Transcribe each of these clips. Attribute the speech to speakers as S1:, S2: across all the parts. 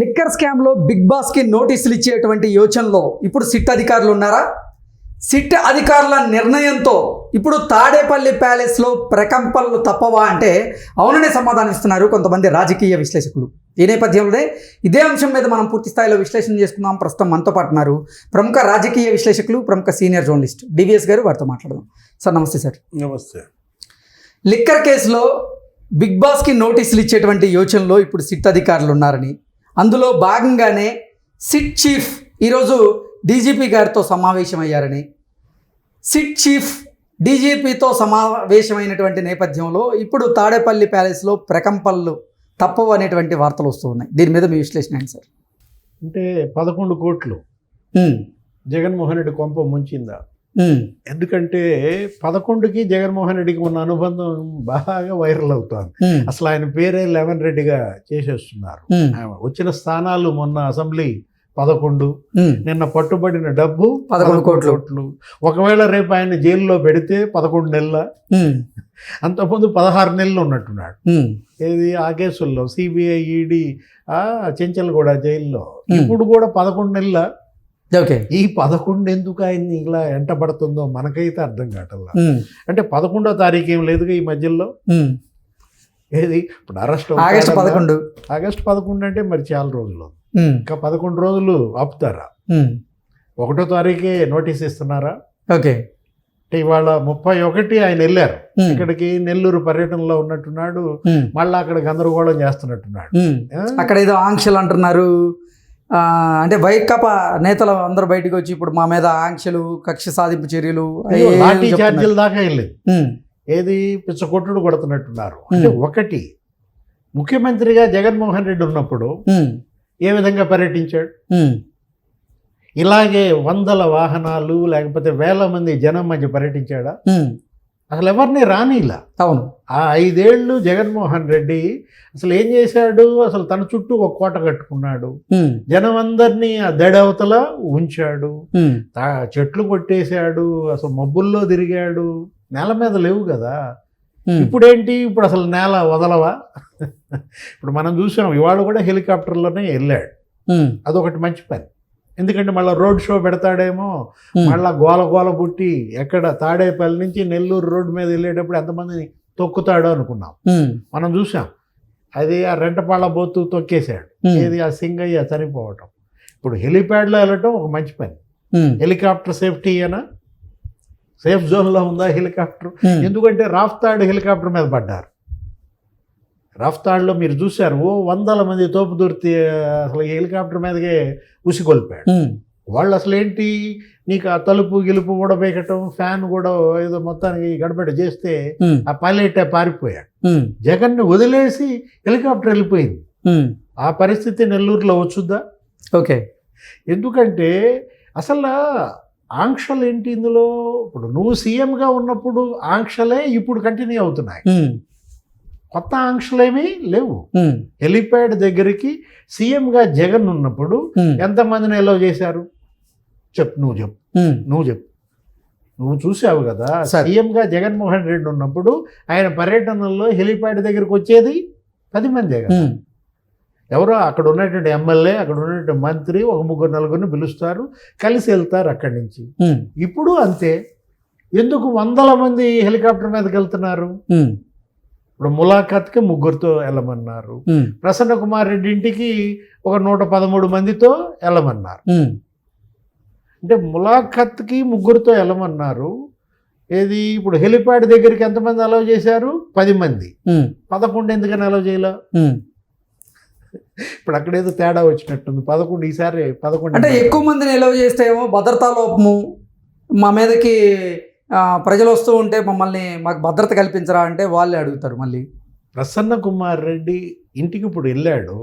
S1: Liquor స్కామ్లో big బాస్కి నోటీసులు ఇచ్చేటువంటి యోచనలో ఇప్పుడు సిట్ అధికారులు ఉన్నారా? సిట్ అధికారుల నిర్ణయంతో ఇప్పుడు తాడేపల్లి ప్యాలెస్లో ప్రకంపనలు తప్పవా అంటే అవుననే సమాధానం ఇస్తున్నారు కొంతమంది రాజకీయ విశ్లేషకులు. ఈ నేపథ్యంలోనే ఇదే అంశం మీద మనం పూర్తి స్థాయిలో విశ్లేషణ చేసుకుందాం. ప్రస్తుతం మనతో పాటు ఉన్నారు ప్రముఖ రాజకీయ విశ్లేషకులు ప్రముఖ సీనియర్ జర్నలిస్ట్ డివిఎస్ గారు. వారితో మాట్లాడదాం. సార్ నమస్తే సార్.
S2: నమస్తే.
S1: లిక్కర్ కేసులో బిగ్ బాస్కి నోటీసులు ఇచ్చేటువంటి యోచనలో ఇప్పుడు సిట్ అధికారులు ఉన్నారని అందులో భాగంగానే సిట్ చీఫ్ ఈరోజు డీజీపీ గారితో సమావేశమయ్యారని. సిట్ చీఫ్ డీజీపీతో సమావేశమైనటువంటి నేపథ్యంలో ఇప్పుడు తాడేపల్లి ప్యాలెస్లో ప్రకంపనలు తప్పవు అనేటువంటి వార్తలు వస్తూ ఉన్నాయి. దీని మీద మీ విశ్లేషణ ఏంటి సార్?
S2: అంటే పదకొండు కోట్లు జగన్మోహన్ రెడ్డి కొంప ముంచిందా? ఎందుకంటే పదకొండుకి జగన్మోహన్ రెడ్డికి ఉన్న అనుబంధం బాగా వైరల్ అవుతోంది. అసలు ఆయన పేరే లెవెన్ రెడ్డిగా చేసేస్తున్నారు. వచ్చిన స్థానాలు మొన్న అసెంబ్లీ పదకొండు నిన్న పట్టుబడిన డబ్బు
S1: పదకొండు కోట్లు.
S2: కోట్లు. ఒకవేళ రేపు ఆయన జైల్లో పెడితే పదకొండు నెలల అంతకుముందు పదహారు నెలలు ఉన్నట్టున్నాడు. ఏది ఆ కేసుల్లో సిబిఐ ఈడీ చెంచల్ కూడా జైల్లో. ఇప్పుడు కూడా పదకొండు నెలల
S1: ఓకే
S2: ఈ పదకొండు ఎందుకు ఆయన్ని ఇలా ఎంట పడుతుందో మనకైతే అర్థం కావట్లా.
S1: ఉమ్,
S2: అంటే పదకొండో తారీఖు ఏం లేదుగా ఈ మధ్యలో?
S1: ఉమ్.
S2: ఏది? ఇప్పుడు అరెస్ట్
S1: ఆగస్టు పదకొండు.
S2: ఆగస్టు పదకొండు అంటే మరి చాలా రోజులు
S1: ఉమ్,
S2: ఇంకా పదకొండు రోజులు ఆపుతారా? ఒకటో తారీఖే నోటీస్ ఇస్తున్నారా?
S1: ఓకే
S2: అంటే ఇవాళ ముప్పై ఒకటి ఆయన వెళ్ళారు. ఇక్కడికి నెల్లూరు పర్యటనలో ఉన్నట్టున్నాడు. మళ్ళీ అక్కడ గందరగోళం చేస్తున్నట్టున్నాడు?
S1: అక్కడ ఏదో ఆంక్షలు అంటున్నారు. అంటే వైకాపా నేతలు అందరూ బయటకు వచ్చి ఇప్పుడు మా మీద ఆంక్షలు కక్ష సాధింపు చర్యలు
S2: లాఠీ. ఛార్జీల దాకా వెళ్ళింది
S1: ఉమ్,
S2: ఏది పిచ్చకొట్టుడు కొడుతున్నట్టున్నారు. అంటే ఒకటి ముఖ్యమంత్రిగా జగన్మోహన్ రెడ్డి ఉన్నప్పుడు ఏ విధంగా పర్యటించాడు? ఇలాగే వందల వాహనాలు లేకపోతే వేల మంది జనం మధ్య పర్యటించాడా? అసలు ఎవరిని రానిలా
S1: అవును.
S2: ఆ ఐదేళ్ళు జగన్మోహన్ రెడ్డి అసలు ఏం చేశాడు? అసలు తన చుట్టూ ఒక కోట కట్టుకున్నాడు. జనం అందరినీ ఆ దడవతల ఉంచాడు. చెట్లు కొట్టేశాడు. అసలు మబ్బుల్లో తిరిగాడు. నేల మీద లేవు కదా. ఇప్పుడేంటి? ఇప్పుడు అసలు నేల వదలవా? ఇప్పుడు మనం చూసాం ఇవాళ కూడా హెలికాప్టర్లోనే వెళ్ళాడు. అదొకటి మంచి పని. ఎందుకంటే మళ్ళీ రోడ్ షో పెడతాడేమో మళ్ళా గోల గోల పుట్టి ఎక్కడ తాడేపల్లి నుంచి నెల్లూరు రోడ్డు మీద వెళ్ళేటప్పుడు ఎంతమందిని తొక్కుతాడో అనుకున్నాం. మనం చూసాం. అది ఆ రెంటపాళ్ళ బోతు తొక్కేశాడు. ఏది ఆ సింగయ్య చనిపోవటం. ఇప్పుడు హెలిప్యాడ్లో వెళ్ళటం ఒక మంచి పని. హెలికాప్టర్ సేఫ్టీ అయినా సేఫ్ జోన్లో ఉందా హెలికాప్టర్? ఎందుకంటే రాఫ్తాడ్ హెలికాప్టర్ మీద పడ్డారు. రాఫ్తాడ్లో మీరు చూశారు. ఓ వందల మంది తోపు దొరికితే అసలు హెలికాప్టర్ మీదకే ఉసిగొల్పాడు వాళ్ళు అసలు ఏంటి? నీకు ఆ తలుపు గిలుపు ఊడబేకటం ఫ్యాన్ కూడా ఏదో మొత్తానికి గడబడ చేస్తే ఆ పైలట్ పారిపోయాడు. జగన్ని వదిలేసి హెలికాప్టర్ వెళ్ళిపోయింది. ఆ పరిస్థితి నెల్లూరులో వచ్చుద్దా?
S1: ఓకే.
S2: ఎందుకంటే అసలు ఆంక్షలు ఏంటి ఇందులో? ఇప్పుడు నువ్వు సీఎంగా ఉన్నప్పుడు ఆంక్షలే ఇప్పుడు కంటిన్యూ అవుతున్నాయి. కొత్త ఆంక్షలేమీ లేవు హెలిప్యాడ్ దగ్గరికి సీఎంగా జగన్ ఉన్నప్పుడు ఎంతమందిని ఎలో చేశారు? చెప్పు నువ్వు చెప్పు. నువ్వు చెప్పు. నువ్వు చూసావు కదా. సీఎంగా జగన్మోహన్ రెడ్డి ఉన్నప్పుడు ఆయన పర్యటనల్లో హెలిప్యాడ్ దగ్గరికి వచ్చేది పది మందే కదా. ఎవరో అక్కడ ఉన్నటువంటి ఎమ్మెల్యే అక్కడ ఉన్నటువంటి మంత్రి ఒక ముగ్గురు నలుగురిని పిలుస్తారు కలిసి వెళ్తారు అక్కడి నుంచి. ఇప్పుడు అంతే. ఎందుకు వందల మంది హెలికాప్టర్ మీదకి వెళ్తున్నారు? ఇప్పుడు ములాఖాత్కి ముగ్గురితో వెళ్ళమన్నారు. ప్రసన్న కుమార్ రెడ్డి ఇంటికి ఒక నూట పదమూడు మందితో వెళ్ళమన్నారు. అంటే ములాఖత్కి ముగ్గురితో వెళ్ళమన్నారు. ఏది? ఇప్పుడు హెలిప్యాడ్ దగ్గరికి ఎంతమంది అలౌ చేశారు? పది మంది. పదకొండు ఎందుకని అలౌ చేయాల. ఇప్పుడు అక్కడ ఏదో తేడా వచ్చినట్టుంది. పదకొండు ఈసారి పదకొండు
S1: అంటే ఎక్కువ మందిని నిల్వ చేస్తే ఏమో భద్రతా లోపము మా మీదకి ప్రజలు వస్తూ ఉంటే మమ్మల్ని మాకు భద్రత కల్పించరా అంటే వాళ్ళే అడుగుతారు మళ్ళీ.
S2: ప్రసన్న కుమార్ రెడ్డి ఇంటికి ఇప్పుడు వెళ్ళాడు.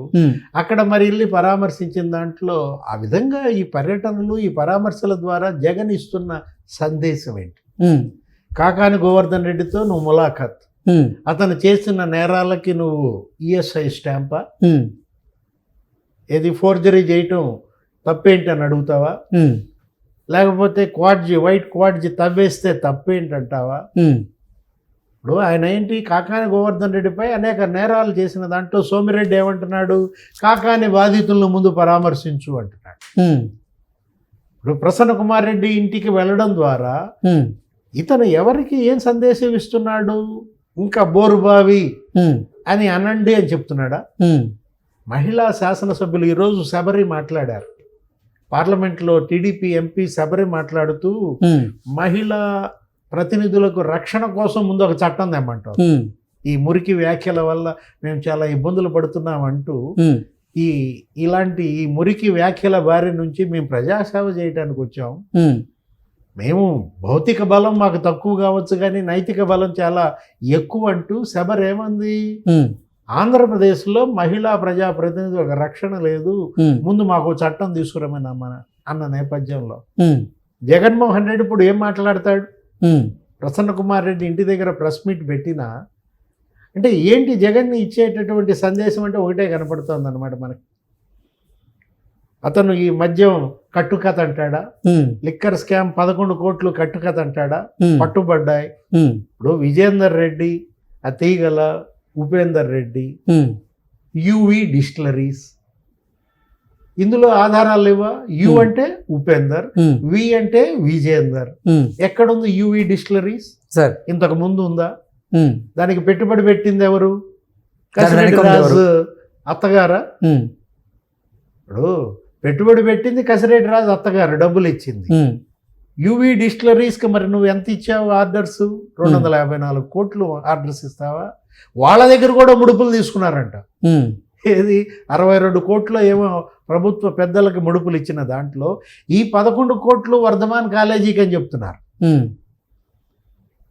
S2: అక్కడ మరి వెళ్ళి పరామర్శించిన దాంట్లో ఆ విధంగా ఈ పర్యటనలు ఈ పరామర్శల ద్వారా జగన్ ఇస్తున్న సందేశం ఏంటి? కాకాని గోవర్ధన్ రెడ్డితో నువ్వు ములాఖత్. అతను చేసిన నేరాలకి నువ్వు ఈఎస్ఐ స్టాంపా? ఏది ఫోర్జరీ చేయటం తప్పేంటి అని అడుగుతావా? లేకపోతే క్వాడ్జీ వైట్ క్వాడ్జీ తవ్వేస్తే తప్పేంటి అంటావా
S1: ఉమ్,
S2: ఇప్పుడు ఆయన ఏంటి? కాకాని గోవర్ధన్ రెడ్డిపై అనేక నేరాలు చేసిన దాంట్లో సోమిరెడ్డి ఏమంటున్నాడు? కాకాని బాధితులను ముందు పరామర్శించు అంటున్నాడు. ఇప్పుడు ప్రసన్న కుమార్ రెడ్డి ఇంటికి వెళ్ళడం ద్వారా ఇతను ఎవరికి ఏం సందేశం ఇస్తున్నాడు? ఇంకా బోరుబావి అని అనండి అని చెప్తున్నాడా? మహిళా శాసనసభ్యులు ఈరోజు శబరి మాట్లాడారు. పార్లమెంట్లో టీడీపీ ఎంపీ శబరి మాట్లాడుతూ మహిళా ప్రతినిధులకు రక్షణ కోసం ముందు ఒక చట్టం తెమ్మంటారు.
S1: ఉమ్,
S2: ఈ మురికి వ్యాఖ్యల వల్ల మేము చాలా ఇబ్బందులు పడుతున్నాం అంటూ ఈ ఇలాంటి ఈ మురికి వ్యాఖ్యల బారి నుంచి మేము ప్రజాసేవ చేయడానికి వచ్చాం.
S1: ఉమ్,
S2: మేము భౌతిక బలం మాకు తక్కువ కావచ్చు కానీ నైతిక బలం చాలా ఎక్కువ అంటూ శబర్ ఏమంది?
S1: ఉమ్,
S2: ఆంధ్రప్రదేశ్లో మహిళా ప్రజాప్రతినిధులకు రక్షణ లేదు. ముందు మాకు చట్టం తీసుకురమని అమ్మ అన్న నేపథ్యంలో. జగన్మోహన్ రెడ్డి ఇప్పుడు ఏం మాట్లాడతాడు? ప్రసన్న కుమార్ రెడ్డి ఇంటి దగ్గర ప్రెస్ మీట్ పెట్టినా అంటే ఏంటి జగన్ని ఇచ్చేటటువంటి సందేశం అంటే ఒకటే కనపడుతుంది అనమాట మనకి. అతను ఈ మద్యం కట్టుకథ అంటాడా? లిక్కర్ స్కామ్ పదకొండు కోట్లు కట్టుకథ అంటాడా? పట్టుబడ్డాయి. ఇప్పుడు విజేందర్ రెడ్డి ఆ తీగల ఉపేందర్ రెడ్డి యువి డిస్టిలరీస్. ఇందులో ఆధారాలు లేవా? యు. అంటే ఉపేందర్ వి అంటే విజేందర్. ఎక్కడుంది యువి డిస్టిలరీస్?
S1: సార్.
S2: ఇంతకు ముందు ఉందా? దానికి పెట్టుబడి పెట్టింది ఎవరు? రాజు అత్తగారా? ఇప్పుడు పెట్టుబడి పెట్టింది కసిరెడ్డి రాజు అత్తగారు డబ్బులు ఇచ్చింది. యువి డిస్టిలరీస్కి మరి నువ్వు ఎంత ఇచ్చావు ఆర్డర్స్? రెండు వందల యాభై నాలుగు కోట్లు ఆర్డర్స్ ఇస్తావా? వాళ్ళ దగ్గర కూడా ముడుపులు తీసుకున్నారంట.
S1: ఉమ్,
S2: ఏది? అరవై రెండు కోట్లు ఏమో ప్రభుత్వ పెద్దలకి ముడుపులు ఇచ్చిన దాంట్లో ఈ పదకొండు కోట్లు వర్ధమాన్ కాలేజీకి అని చెప్తున్నారు.
S1: ఉమ్,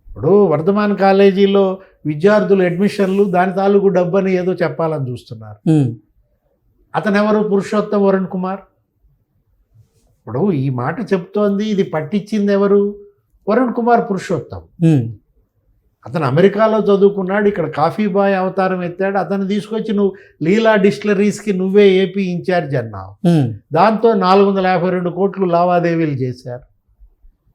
S2: ఇప్పుడు వర్ధమాన్ కాలేజీలో విద్యార్థులు అడ్మిషన్లు దాని తాలూకు డబ్బు అని ఏదో చెప్పాలని చూస్తున్నారు.
S1: ఉమ్,
S2: అతను ఎవరు పురుషోత్తం వరుణ్ కుమార్. ఇప్పుడు ఈ మాట చెప్తోంది ఇది పట్టించింది ఎవరు? వరుణ్ కుమార్ పురుషోత్తం. అతను అమెరికాలో చదువుకున్నాడు ఇక్కడ కాఫీ బాయ్ అవతారం ఎత్తాడు అతను తీసుకొచ్చి నువ్వు లీలా డిస్టిలరీస్కి నువ్వే ఏపీ ఇన్ఛార్జ్ అన్నావు. దాంతో నాలుగు వందల యాభై రెండు కోట్లు లావాదేవీలు చేశారు.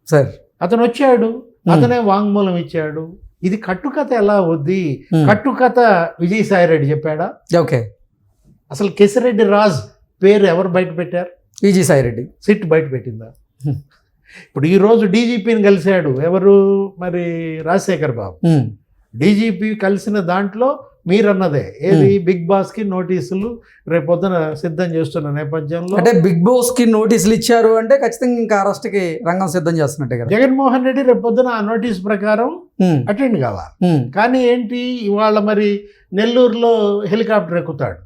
S1: సార్.
S2: అతను వచ్చాడు అతనే వాంగ్మూలం ఇచ్చాడు. ఇది కట్టుకథ ఎలా వద్ది కట్టుకథ విజయసాయి రెడ్డి చెప్పాడా?
S1: ఓకే.
S2: అసలు కెసిరెడ్డి రాజ్ పేరు ఎవరు బయట పెట్టారు
S1: ఈజీ సాయి రెడ్డి
S2: సిట్ బయట పెట్టిందా. ఇప్పుడు ఈరోజు డీజీపీని కలిశాడు. ఎవరు? మరి రాజశేఖర్ బాబు. డీజీపీ కలిసిన దాంట్లో మీరన్నదే. ఏది? బిగ్ బాస్కి నోటీసులు రేపొద్దున సిద్ధం చేస్తున్న నేపథ్యంలో
S1: అంటే బిగ్ బాస్కి నోటీసులు ఇచ్చారు అంటే ఖచ్చితంగా ఇంకా అరెస్ట్కి రంగం సిద్ధం చేస్తున్నట్టే కదా.
S2: జగన్మోహన్ రెడ్డి రేపొద్దున ఆ నోటీస్ ప్రకారం అటెండ్ కావాలి. కానీ ఏంటి? ఇవాళ మరి నెల్లూరులో హెలికాప్టర్ ఎక్కుతాడు.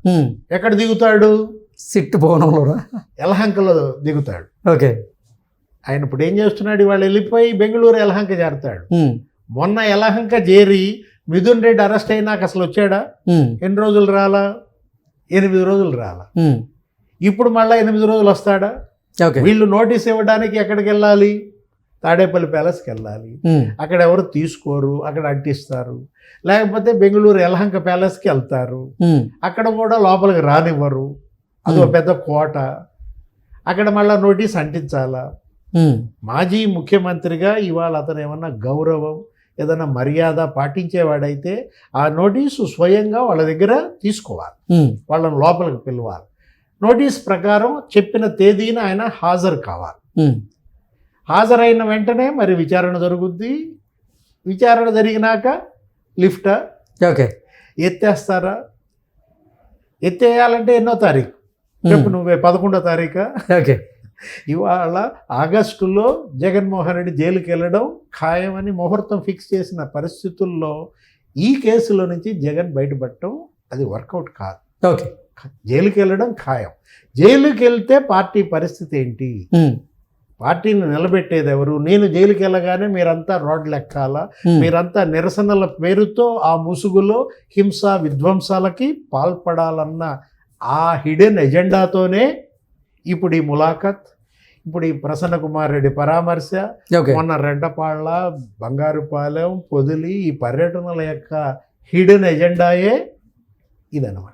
S2: ఎక్కడ దిగుతాడు?
S1: సిట్ భవనంలో
S2: యలహంకలో దిగుతాడు.
S1: ఓకే.
S2: ఆయన ఇప్పుడు ఏం చేస్తున్నాడు? ఇవాళ వెళ్ళిపోయి బెంగళూరు యలహంక చేరతాడు. మొన్న యలహంక చేరి మిథున్ రెడ్డి అరెస్ట్ అయినాక అసలు వచ్చాడా? ఎన్ని రోజులు రాలా? ఎనిమిది రోజులు రాలా. ఇప్పుడు మళ్ళీ ఎనిమిది రోజులు వస్తాడా?
S1: ఓకే.
S2: వీళ్ళు నోటీస్ ఇవ్వడానికి ఎక్కడికి వెళ్ళాలి? తాడేపల్లి ప్యాలెస్కి వెళ్ళాలి. అక్కడ ఎవరు తీసుకోరు? అక్కడ అంటిస్తారు. లేకపోతే బెంగళూరు యలహంక ప్యాలెస్కి వెళ్తారు. అక్కడ కూడా లోపలికి రానివ్వరు. అదో. పెద్ద కోట. అక్కడ మళ్ళీ నోటీస్ అంటించాలా. మాజీ ముఖ్యమంత్రిగా ఇవాళ అతను ఏమన్నా గౌరవం ఏదైనా మర్యాద పాటించేవాడైతే ఆ నోటీసు స్వయంగా వాళ్ళ దగ్గర తీసుకోవాలి. వాళ్ళని లోపలికి పిలవాలి. నోటీస్ ప్రకారం చెప్పిన తేదీన ఆయన హాజరు కావాలి. హాజరైన వెంటనే మరి విచారణ జరుగుద్ది. విచారణ జరిగినాక లిఫ్ట్?
S1: ఓకే.
S2: ఎత్తేస్తారా? ఎత్తేయాలంటే ఎన్నో తారీఖు? చెప్పు నువ్వే పదకొండో తారీఖు?
S1: ఓకే.
S2: ఇవాళ ఆగస్టులో జగన్మోహన్ రెడ్డి జైలుకి వెళ్ళడం ఖాయమని ముహూర్తం ఫిక్స్ చేసిన పరిస్థితుల్లో ఈ కేసులో నుంచి జగన్ బయటపడటం అది వర్కౌట్ కాదు.
S1: ఓకే.
S2: జైలుకి వెళ్ళడం ఖాయం. జైలుకి వెళ్తే పార్టీ పరిస్థితి ఏంటి? పార్టీని నిలబెట్టేది ఎవరు? నేను జైలుకి వెళ్ళగానే మీరంతా రోడ్లు ఎక్కాలా మీరంతా నిరసనల పేరుతో ఆ ముసుగులో హింస విధ్వంసాలకి పాల్పడాలన్న ఆ హిడెన్ ఎజెండాతోనే ఇప్పుడు ఈ ములాఖత్ ఇప్పుడు ఈ ప్రసన్న కుమార్ రెడ్డి పరామర్శ మొన్న రెండపాళ్ళ బంగారుపాలెం పొదిలి ఈ పర్యటనల యొక్క హిడెన్ ఎజెండాయే ఇదన్నమాట.